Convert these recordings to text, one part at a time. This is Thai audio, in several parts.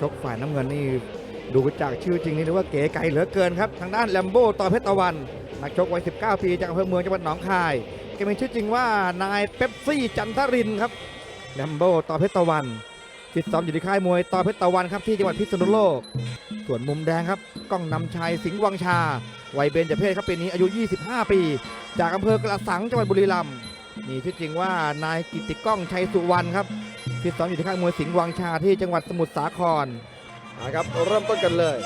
ชกฝ่ายน้ำเงินนี่ดูจากชื่อจริงนี่เรียกว่าเก๋ไก่เหลือเกินครับ ทางด้านแลมโบ้ต่อเพชรตะวัน นักชกวัย 19 ปีจากอำเภอเมืองจังหวัดหนองคายแกมีชื่อจริงว่านายเป๊ปซี่จันทรินครับแลมโบ้ต่อเพชรตะวันฟิตซ้อมอยู่ที่ค่ายมวยต่อเพชรตะวันครับที่จังหวัดพิษณุโลก ส่วนมุมแดงครับก้องนำชัยสิงห์วังชา วัยเบญจเพศครับปีนี้อายุ 25 ปี จากอำเภอกระสังจังหวัดบุรีรัมย์มีชื่อจริงว่านายกิติก้องชัยสุวรรณครับ ฟิตซ้อมอยู่ที่ค่ายมวยสิงห์วังชาที่จังหวัดสมุทรสาครนะครับเริ่มต้นกันเลย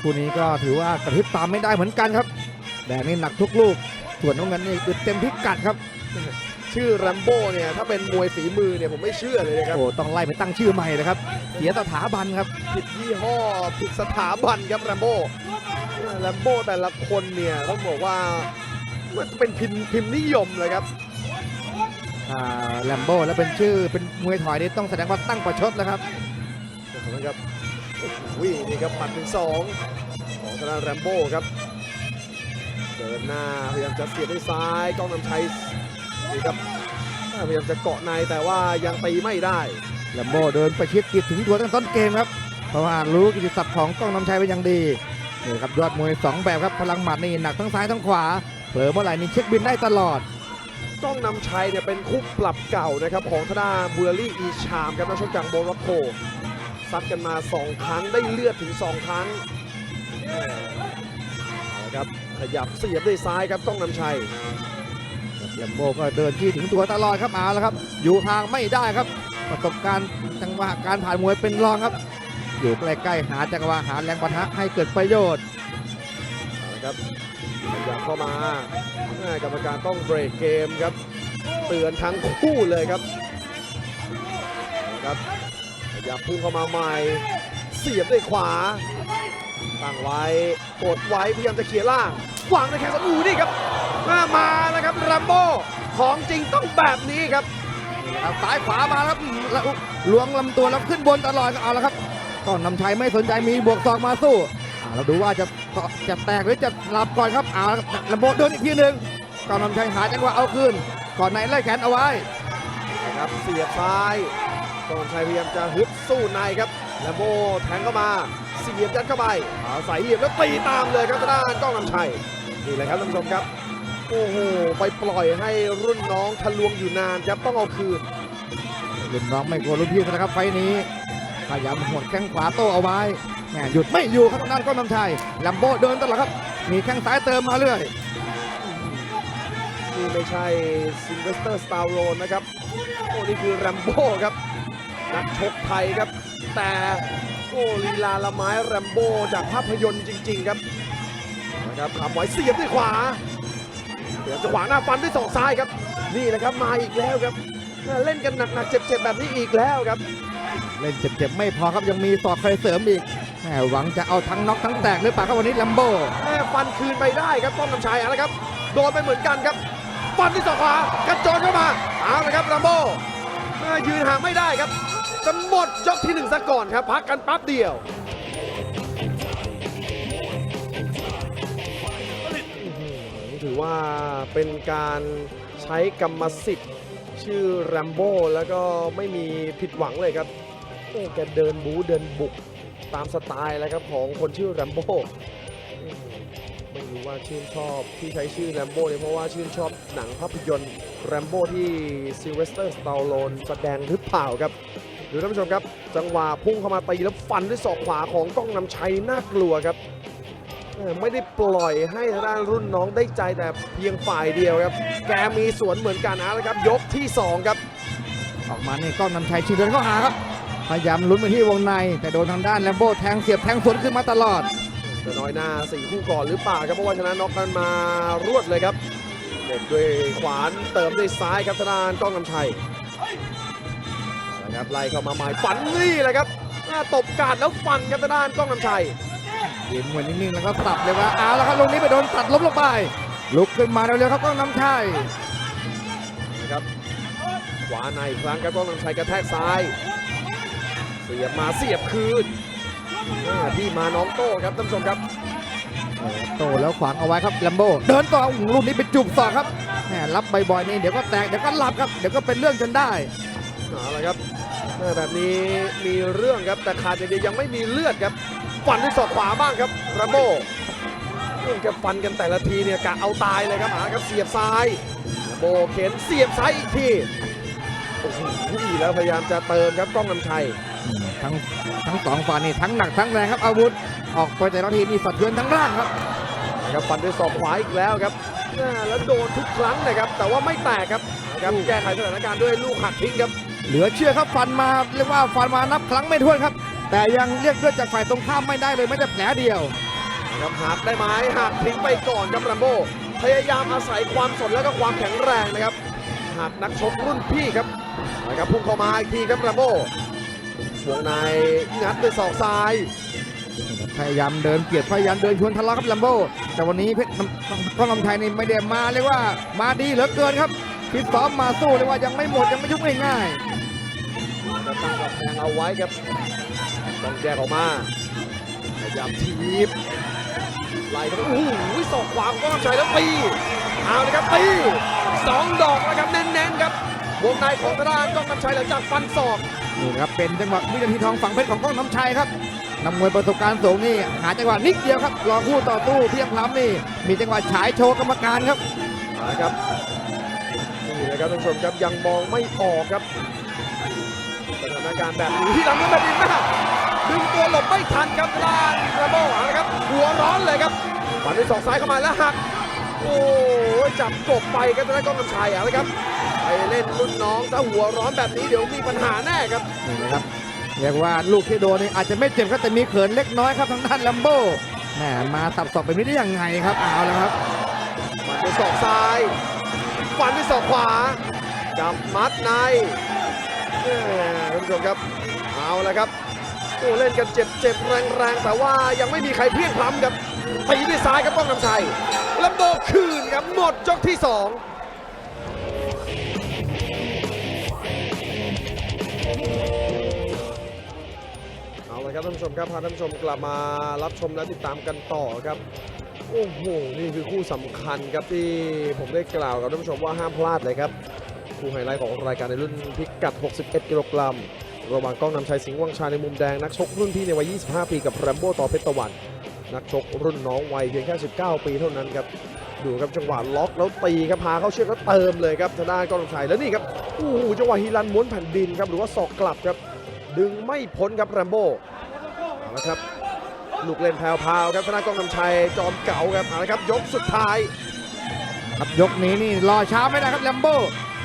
คู่นี้ก็ถือว่ากระพริบตามไม่ได้เหมือนกันครับแดงนี่หนักทุกลูก ส่วนน้ำเงินนี่อึดเต็มพิกัดครับ ชื่อแรมโบ้เนี่ยถ้าเป็นมวยฝีมือเนี่ยผมไม่เชื่อเลยนะครับโอ้ต้องไล่ไปตั้งชื่อใหม่นะครับเสียสถาบันครับผิดยี่ห้อผิดสถาบันครับแรมโบ้แรมโบ้แต่ละคนเนี่ยต้องบอกว่ามันเป็นพิมพ์พิมพ์นิยมเลยครับอ่า แลมโบ้แล้วเป็นชื่อเป็นมวยถอยนี่ต้องแสดงว่าตั้งประชดแล้วครับนะครับโอ้โหนี่ครับหมัดถึงสองของทางด้านแรมโบ้ครับเดินหน้าพยายามจะเสียบด้วยซ้ายกล้องนำชัยนี่ครับพยายามจะเกาะในแต่ว่ายังตีไม่ได้แลมโบ้เดินประชิดติดถึงตัวตั้งแต่ต้นเกมครับเพราะว่ารู้กิติศัพท์ของกล้องนำชัยเป็นอย่างดีนี่ครับยอดมวยสองแบบครับพลังหมัดนี่หนักทั้งซ้ายทั้งขวาเผลอเมื่อไหร่นี่เช็คบินได้ตลอด กล้องนำชัยเนี่ยเป็นคู่ปรับเก่านะครับของทางด้านบูรารี่อีชามครับนักชกจากโมร็อกโกซัดกันมา 2 ครั้งได้เลือดถึง 2 ครั้งแหม่เอาละครับขยับเสียบด้วยซ้ายครับกล้องนำชัยแลมโบ้ก็เดินที่ถึงตัวตลอดครับเอาละครับ อยู่ห่างไม่ได้ครับ ประสบการณ์จังหวะการผ่านมวยเป็นรองครับ อยู่ใกล้ๆหาจังหวะหาแรงปะทะให้เกิดประโยชน์เอาละครับ ขยับเข้ามากรรมการต้องเบรกเกมครับ เตือนทั้งคู่เลยครับครับขยับพุ่งเข้ามาใหม่ เสียบด้วยขวา ตั้งไว้กดไว้พยายามจะเขี่ยล่างวางในแข้งซ้ายอู้นี่ครับมามาแล้วครับรัมโบ้ของจริงต้องแบบนี้ครับเอาซ้ายขวามาแล้วล้วงลำตัวแล้วขึ้นบนตลอดเอาละครับก้องนำชัยไม่สนใจมีบวกศอกมาสู้ เราดูว่าจะจะแตกหรือจะหลับก่อนครับเอาละครับลำโบเดินอีกทีหนึ่งก้องนำชัยหาจังหวะเอาคืน ก่อนในไล่แขนเอาไว้นะครับเสียบซ้ายกองชัยพยายามจะฮึดสู้ในครับแลมโบแทงเข้ามาเสียบยัดเข้าไปอาศัยเหลี่ยมแล้วตีตามเลยครับทางด้านกล้องนำชัยนี่แหละครับท่านผู้ชมครับโอ้โหไปปล่อยให้รุ่นน้องทะลวงอยู่นานครับต้องเอาคืนรุ่นน้องไม่กลัวรุ่นพี่นะครับไฟล์นี้พยายามหวดแข้งขวาโต้เอาไว้ แหมหยุดไม่อยู่ครับทางด้านก้องนำชัยลำโบเดินตลอดครับ มีแข้งซ้ายเติมมาเรื่อยนี่ไม่ใช่ซินเวสเตอร์สตาร์โรนนะครับโอ้นี่คือแรมโบ้ครับนักชกไทยครับ แต่โอ้ลีลาละไม้แรมโบ้จากภาพยนตร์จริง ๆ ครับนะครับขำไว้เสียบด้วยขวาเดี๋ยวจะขวางหน้าฟันด้วยศอกซ้ายครับ นี่แหละครับมาอีกแล้วครับเล่นกันหนักๆเจ็บๆแบบนี้อีกแล้วครับ เล่นเจ็บๆไม่พอครับยังมีศอกใครเสริมอีกแหมหวังจะเอาทั้งน็อกทั้งแตกหรือเปล่าครับวันนี้ลัมโบแม่ฟันคืนไปได้ครับป้องกำชัยเอาละครับ โดนไปเหมือนกันครับ ฟันที่ศอกขวากระโจนเข้ามาเอาละครับแรมโบ้แม่ยืนห่างไม่ได้ครับจะหมดยกที่หนึ่งซะก่อนครับพักกันแป๊บเดียวถือว่าเป็นการใช้กรรมสิทธิ์ ชื่อแรมโบ้แล้วก็ไม่มีผิดหวังเลยครับโอ้แกเดินบู๊เดินบุก ตามสไตล์แล้วครับของคนชื่อแรมโบ้ไม่รู้ว่าชื่นชอบที่ใช้ชื่อแรมโบ้เนี่ยเพราะว่าชื่นชอบหนังภาพยนตร์แรมโบ้ที่ซิลเวสเตอร์สตาลโลนแสดงหรือเปล่าครับดูท่านผู้ชมครับ จังหวะพุ่งเข้ามาตีแล้วฟันด้วยศอกขวาของกล้องนำชัยน่ากลัวครับ ไม่ได้ปล่อยให้ทางด้านรุ่นน้องได้ใจแต่เพียงฝ่ายเดียวครับ แกมีสวนเหมือนกันนะครับ ยกที่ 2 ครับ ออกมานี่กล้องนำชัยชิงเดินเข้าหาครับ พยายามลุ้นไปที่วงใน แต่โดนทางด้านแลมโบแทงเสียบแทงสวนขึ้นมาตลอดจะน้อยหน้าสี่คู่ก่อนหรือเปล่าครับเพราะว่าชนะน็อกกันมารวดเลยครับเด็ดด้วยขวานเติมด้วยซ้ายครับทางด้านกล้องนำชัยนะครับไล่เข้ามาหมายฝันนี่แหละครับหน้าตบกาดแล้วฟันครับทางด้านกล้องนำชัยยืนมวยนิ่งๆแล้วก็สับเลยว่าเอาแล้วครับลูกนี้ไปโดนตัดล้มลงไป ลุกขึ้นมาเร็วๆครับก้องนำชัยนะครับขวาในอีกครั้งครับกล้องนำชัยกระแทกซ้าย เสียบมาเสียบคืนหน้าที่มาน้องโต้ครับท่านผู้ชมครับ โตแล้วขวางเอาไว้ครับแลมโบเดินต่อลูกนี้ไปจุกศอกครับแหมรับบ่อยๆนี่เดี๋ยวก็แตกเดี๋ยวก็หลับครับเดี๋ยวก็เป็นเรื่องจนได้เอาละครับแม่แบบนี้มีเรื่องครับแต่ขาดอย่างเดียวยังไม่มีเลือดครับฟันด้วยศอกขวาบ้างครับแรมโบ้นี่ครับฟันกันแต่ละทีเนี่ยกะเอาตายเลยครับหาครับเสียบซ้ายแรมโบ้เข็นเสียบซ้ายอีกทีโอ้โหแล้วพยายามจะเติมครับกล้องนำชัย ทั้งทั้งสองฝ่ายนี่ทั้งหนักทั้งแรงครับอาวุธ ออกไปแต่ละทีนี่สะเทือนทั้งร่างครับนะครับฟันด้วยศอกขวาอีกแล้วครับแม่แล้วโดนทุกครั้งนะครับ แต่ว่าไม่แตกครับนะครับแก้ไขสถานการณ์ด้วยลูกหักทิ้งครับ เหลือเชื่อครับฟันมาเรียกว่าฟันมานับครั้งไม่ถ้วนครับ แต่ยังเรียกเลือดจากฝ่ายตรงข้ามไม่ได้เลยแม้แต่แผลเดียวนะครับหักได้ไหมหักทิ้งไปก่อนครับแรมโบ้พยายามอาศัยความสดและก็ความแข็งแรงนะครับหักนักชกรุ่นพี่ครับนะครับพุ่งเข้ามาอีกทีครับแรมโบ้ วงในงัดด้วยศอกซ้าย พยายามเดินเกียดพยายามเดินชวนทะเลาะครับลัมโบ แต่วันนี้เพชรก้องลำไทยนี่ไม่ได้มาเรียกว่ามาดีเหลือเกินครับฟิตซ้อมมาสู้เรียกว่ายังไม่หมดยังไม่ยุบง่ายจะตั้งกับแพงเอาไว้ครับต้องแยกออกมาพยายามทีบไล่ครับโอ้โหศอกขวาของก้องชัยแล้วตีเอาเลยครับตีสองดอกแล้วครับเน้นๆครับ วงในของทางด้านก้องนำชัยหลังจากฟันศอกๆนี่นะครับเป็นจังหวะวินาทีทองฝั่งเพชรของก้องน้ำชัยครับนำมวยประสบการณ์สูงนี่หาจังหวะนิดเดียวครับรอคู่ต่อสู้เพียงพล้ำนี่มีจังหวะฉายโชว์กรรมการครับนะครับนี่นะครับท่านผู้ชมครับยังมองไม่ออกครับสถานการณ์แบบนี้ที่หลังก็แบบนี้นะดึงตัวหลบไม่ทันครับด้านระโบเอาละครับหัวร้อนเลยครับฟันด้วยศอกซ้ายเข้ามาแล้วหักโอ้ยจับกบไปครับทางด้านกล้องกำชัยเอาละครับ ไปเล่นรุ่นน้องถ้าหัวร้อนแบบนี้เดี๋ยวมีปัญหาแน่ครับนี่นะครับเรียกว่าลูกที่โดนนี่อาจจะไม่เจ็บครับแต่มีเขินเล็กน้อยครับทางด้านลัมโบแหมมาสับสอบแบบนี้ได้ยังไงครับเอาแล้วครับฟันด้วยศอกซ้ายฟันด้วยศอกขวาจับมัดในแหม่ท่านผู้ชมครับเอาละครับโอ้เล่นกันเจ็บเจ็บแรงแรงๆแต่ว่ายังไม่มีใครเพลียงพล้ำครับตีด้วยซ้ายครับป้องนำชัยลัมโบคืนครับหมดยกที่สอง เอาละครับท่านผู้ชมครับพาท่านผู้ชมกลับมารับชมและติดตามกันต่อครับ โอ้โห นี่คือคู่สำคัญครับที่ผมได้กล่าวกับท่านผู้ชมว่าห้ามพลาดเลยครับ คู่ไฮไลท์ของรายการในรุ่นพิกัด 61 กิโลกรัม ระหว่างกล้องนำชัยสิงห์วังชาในมุมแดง นักชกรุ่นพี่ในวัย 25 ปีกับแรมโบ้ต่อเพชรตะวัน นักชกรุ่นน้องวัยเพียงแค่ 19 ปีเท่านั้นครับ ดูครับจังหวะล็อกแล้วตีครับพาเข้าเชือกแล้วเติมเลยครับทางด้านกล้องนำชัยแล้วนี่ครับโอ้โหจังหวะฮีรันม้วนแผ่นดินครับหรือว่าศอกกลับครับ ดึงไม่พ้นครับแรมโบ้เอาละครับลูกเล่นแพรวๆครับธนากองนำชัยจอมเก่าครับเอาละครับ ยกสุดท้ายครับยกนี้นี่รอช้าไม่ได้ครับแลมโบ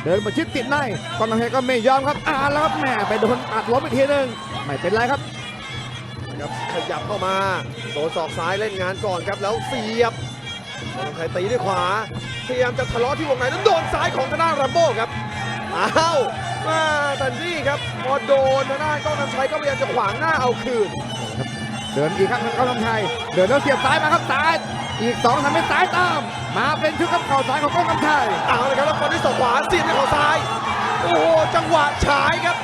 เดินมาชิดติดในกองน้ำเพชรก็ไม่ยอมครับอ่านแล้วครับแหมไปโดนอัดล้มอีกทีหนึงไม่เป็นไรครับนะครับขยับเข้ามาโดนศอกซ้ายเล่นงานก่อนครับแล้วเสียบกอ งนำชัยตีด้วยขวา พยายามจะทะเลาะที่วงในแล้วโดนซ้ายของธนาแรมโบ้ครับ อ้าวมาแต่นี่ครับพอโดนธนากองนำชัยก็พยายามจะขวางหน้าเอาคืน เดินอีกครับทางกองน้ำชัย เดินแล้วเสียบซ้ายมาครับซ้ายอีกสองทำให้ซ้ายตาม มาเป็นชุดกับเข่าซ้ายของกองน้ำชัย เอาเลยครับแล้วคนที่ศอกขวาเสียบด้วยเข่าซ้าย โอ้โหจังหวะฉายครับ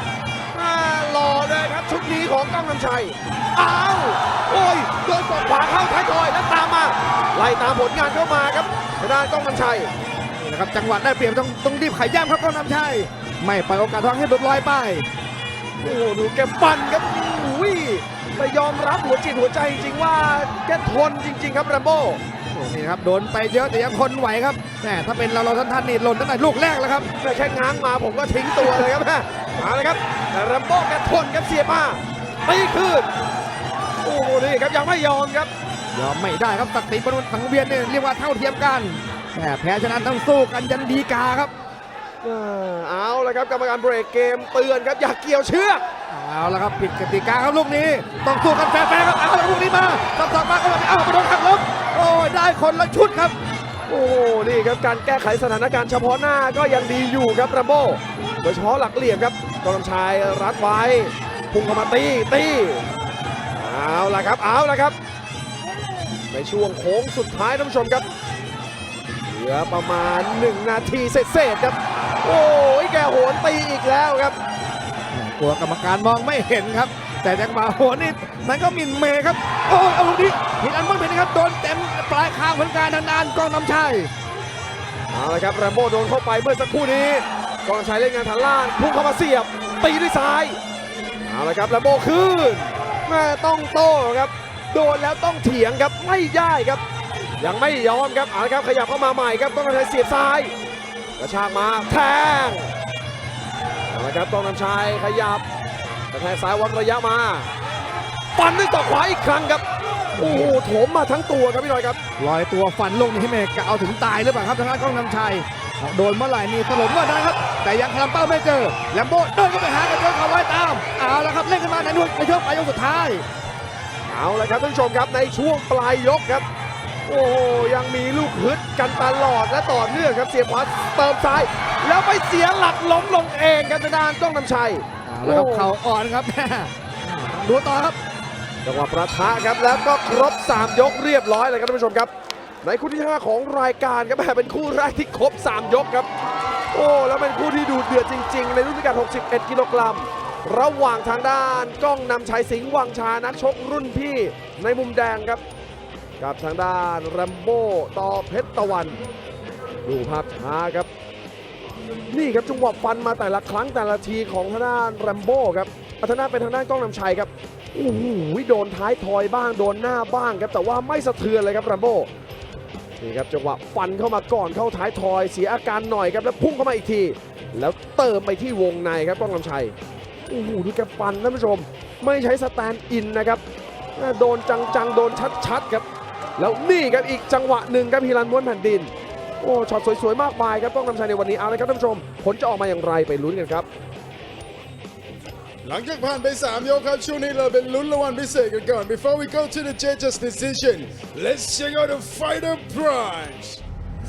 อ่ารอเลยครับชุดนี้ของก้องนำชัย อ้าว ล่ตามผลงานเข้ามาครับทางด้านก้องนำชัยนะครับจังหวะได้เปรียบต้องต้องรีบไขย่ำครับกองน้ำชัยไม่ปล่อยโอกาสทองให้หลุดลอยไปโอ้โหดูแกปั่นครับอุ้ยแต่ยอมรับหัวจิตหัวใจจริงว่าแกทนจริง ๆ ครับแรมโบ้โอ้นี่ครับโดนไปเยอะแต่ยังทนไหวครับแหมถ้าเป็นเราเราท่านท่านนี่หล่นตั้งแต่ลูกแรกแล้วครับแต่แค่ง้างมาผมก็ทิ้งตัวเลยครับมาเลยครับแต่แรมโบ้แกทนครับเสียบมาตีคืนโอ้โหนี่ครับยังไม่ยอมครับ ยอมไม่ได้ครับศักดิ์ศรีบนสังเวียนเนี่ยเรียกว่าเท่าเทียมกันแหมแพ้ชนะต้องสู้กันยันดีกาครับเอ่อเอาละครับกรรมการเบรกเกมเตือนครับอย่าเกี่ยวเชือกเอาละครับผิดกติกาครับลูกนี้ ต้องสู้กันแฟร์ๆครับเอาละลูกนี้มาสับสับมาก็แบบเอาไปโดนขักล้มโอ้ยได้คนละชุดครับ โอ้โหนี่ครับการแก้ไขสถานการณ์เฉพาะหน้าก็ยังดีอยู่ครับแรมโบ้โดยเฉพาะหลักเหลี่ยมครับกองกำชายรัดไว้พุ่งเข้ามาตีตีเอาละครับเอาละครับ ในช่วงโค้งสุดท้ายท่านผู้ชมครับเหลือประมาณ 1 นาทีเศษๆครับ โอ้ยแกโหนตีอีกแล้วครับกลัวกรรมการมองไม่เห็นครับ แต่จังหวะหัวนี่มันก็หมินเมย์ครับ โอ้ยเอาลูกนี้ผิดอันบ้างผิดนะครับโดนเต็มปลายคางเหมือนกันทางด้านกองน้ำชัยเอาละครับแรมโบ้โดนเข้าไปเมื่อสักครู่นี้กองชัยเล่นงานฐานล่างพุ่งเข้ามาเสียบตีด้วยซ้ายเอาละครับแลมโบขึ้นแม่ต้องโต้ครับ โดนแล้วต้องเถียงครับไม่ได้ครับ ยังไม่ยอมครับเอาละครับขยับเข้ามาใหม่ครับต้องนำชัยเสียบซ้ายกระชากมาแทงเอาละครับต้องนำชัยขยับกระแทกซ้ายวัดระยะมาฟันด้วยต่อขวาอีกครั้งครับโอ้โหโถมมาทั้งตัวครับพี่หน่อยครับลอยตัวฟันลงนี่ให้เมกะเอาถึงตายหรือเปล่าครับทางด้านกล้องนำชัยโดนเมื่อไหร่นี่สลบเมื่อนั้นครับ แต่ยังทำเป้าไม่เจอแลมโบ้เดินเข้าไปหากระโจนเขาไว้ตามเอาละครับเล่นขึ้นมาในนุ่นในช่วงปลายยกสุดท้าย เอาละครับท่านผู้ชมครับในช่วงปลายยกครับ โอ้โหยังมีลูกฮึดกันตลอดและต่อเนื่องครับเสียบขวาเติมซ้าย แล้วไปเสียหลักล้มลงเองครับทางด้านต้องนำชัยเอาละครับเข่าอ่อนครับดูต่อครับจังหวะประทะครับแล้วก็ครบ 3 ยกเรียบร้อยเลยครับท่านผู้ชมครับ ในคู่ที่ 5 ของรายการครับแหมเป็นคู่แรกที่ครบ 3 ยกครับ โอ้แล้วเป็นคู่ที่ดูเดือดจริง ๆ ในรุ่นพิกัด61 กิโลกรัม ระหว่างทางด้านกล้องนำชัยสิงห์วังชานักชกรุ่นพี่ในมุมแดงครับ กับทางด้านแรมโบ้ต่อเพชรตะวัน ดูภาพช้าครับ นี่ครับจังหวะฟันมาแต่ละครั้งแต่ละทีของทางด้านแรมโบ้ครับอัธนาเป็นทางด้านกล้องนำชัยครับโอ้โหโดนท้ายทอยบ้างโดนหน้าบ้างครับแต่ว่าไม่สะเทือนเลยครับแรมโบ้นี่ครับจังหวะฟันเข้ามาก่อนเข้าท้ายทอยเสียอาการหน่อยครับแล้วพุ่งเข้ามาอีกที แล้วเติมไปที่วงในครับกล้องนำชัย โอ้โหดูแกฟันท่านผู้ชม ไม่ใช้สแตนด์อินนะครับ โดนจังๆ โดนชัดๆครับ แล้วนี่ครับอีกจังหวะหนึ่งครับฮีรันม้วนแผ่นดิน โอ้ช็อตสวยๆ มากมายครับต้องนำชัยในวันนี้เอาเลยครับท่านผู้ชม ผลจะออกมาอย่างไรไปลุ้นกันครับหลังจากผ่านไป 3 ยกครับ ช่วงนี้เราเป็นลุ้นรางวัลพิเศษกันก่อน Before we go to the judges decision let's check out the fighter prize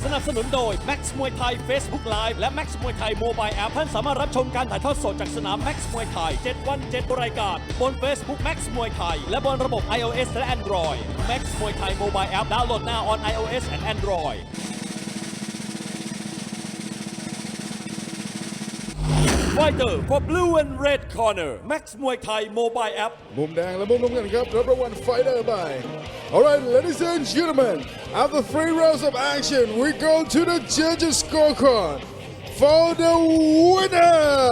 สนับสนุนโดย Max มวยไทย Facebook Live และ Max มวยไทย Mobile App ท่านสามารถรับชมการถ่ายทอดสดจากสนาม Max มวยไทย 7 วัน 7 รายการ บน Facebook Max มวยไทย และบนระบบ iOS และ Android Max มวยไทย Mobile App ดาวน์โหลดหน้า on iOS and Android Fighter for blue and red corner Max มวยไทย Mobile App มุมแดงและมุมน้ำเงินครับรับรางวัล fighter ไป Alright ladies and gentlemen after three rounds of action we go to the judges scorecard for the winner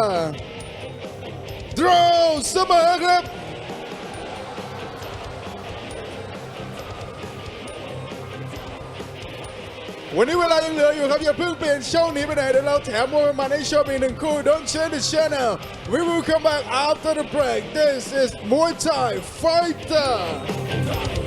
draw เสมอครับ วันนี้เวลายังเหลืออยู่ครับ อย่าเพิ่งเปลี่ยนช่องนี้ไปไหน เดี๋ยวเราแถมมวยมันๆให้ชมอีกหนึ่งคู่ Don't change the channel We will come back after the break This is Muay Thai Fighter